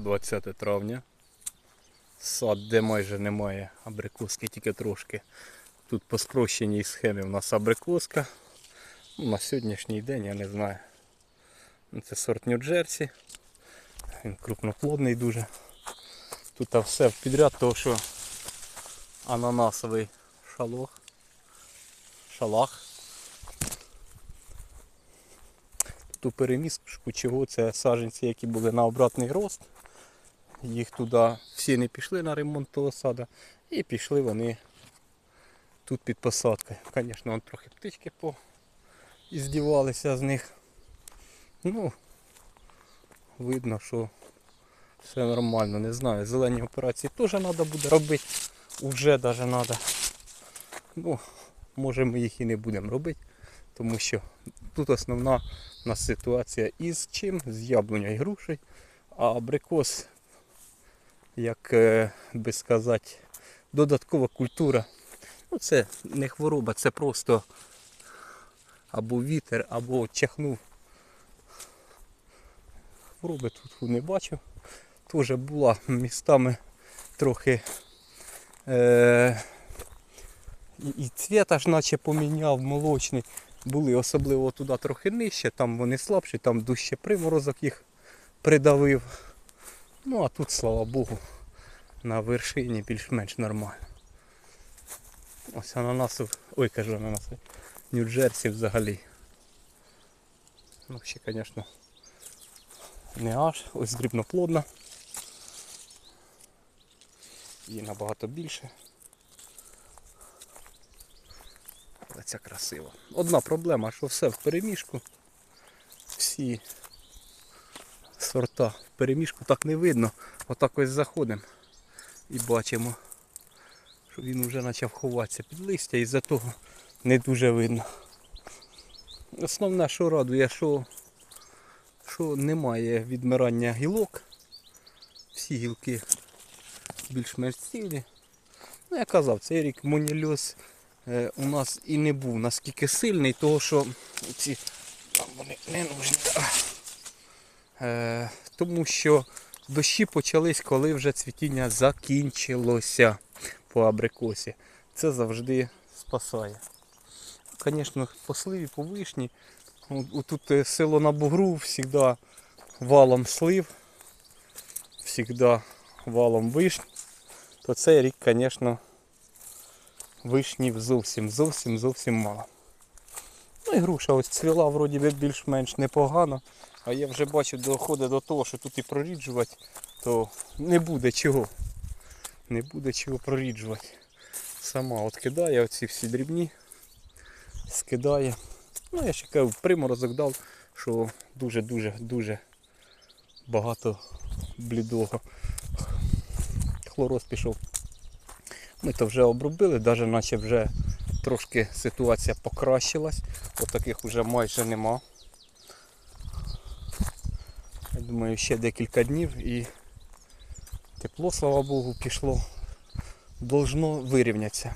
20 травня. Сад, де майже немає абрикоски, тільки трошки. Тут по спрощеній схемі у нас абрикоска. Ну, на сьогоднішній день я не знаю. Ну, Це сорт Нью-Джерсі. Він крупноплодний дуже. Тут все в підряд, тому що ананасовий шалох. Шалах. Ту переміску чого це саджанці, які були на обратний рост. Їх туди всі не пішли на ремонт того сада. І пішли вони тут під посадкою. Звісно, вон трохи птички по... і здівалися з них. Ну, видно, що все нормально, не знаю. Зелені операції теж треба буде робити. Уже навіть треба. Ну, може ми їх і не будемо робити, тому що тут основна у нас ситуація із чим? З яблунею і грушею. А абрикос, як е, би сказати, додаткова культура. Ну це не хвороба, це просто або вітер, або чахнув. Хвороби тут не бачу. Теж була містами трохи е, і, цвіт аж наче поміняв молочний. Були особливо туди трохи нижче, там вони слабші, там дужче приморозок їх придавив. Ну а тут, слава Богу, на вершині більш-менш нормально. Ось ананаси, ой, кажу ананаси, Нью-Джерсі взагалі. Ну, ще, звісно, не аж, ось дрібноплодна. Її набагато більше. Але це красиво. Одна проблема, що все в переміжку. Всі сорта в переміжку так не видно. Отак ось заходимо і бачимо, що він вже почав ховатися під листя і за того не дуже видно. Основне, що радує, що, що немає відмирання гілок. Всі гілки більш-менш цілі. Ну, я казав, цей рік монільоз е, у нас і не був наскільки сильний, того що ці а, вони не нужні. Е, тому що дощі почались, коли вже цвітіння закінчилося по абрикосі. Це завжди спасає. Звісно, по сливі, по вишні. Тут е, село на бугру завжди валом слив, завжди валом вишні. То цей рік, звісно, вишнів зовсім, зовсім, зовсім мало. Ну і груша ось цвіла вроді би більш-менш непогано. А я вже бачу, доходить до того, що тут і проріджувати, то не буде чого. Не буде чого проріджувати. Сама от кидає оці всі дрібні, скидає. Ну я ще кажу, приморозок дав, що дуже-дуже дуже багато блідого. Хлороз пішов. Ми то вже обробили, навіть наче вже трошки ситуація покращилась. От таких вже майже нема. Я думаю, ще декілька днів і тепло, слава Богу, пішло. Должно вирівнятися.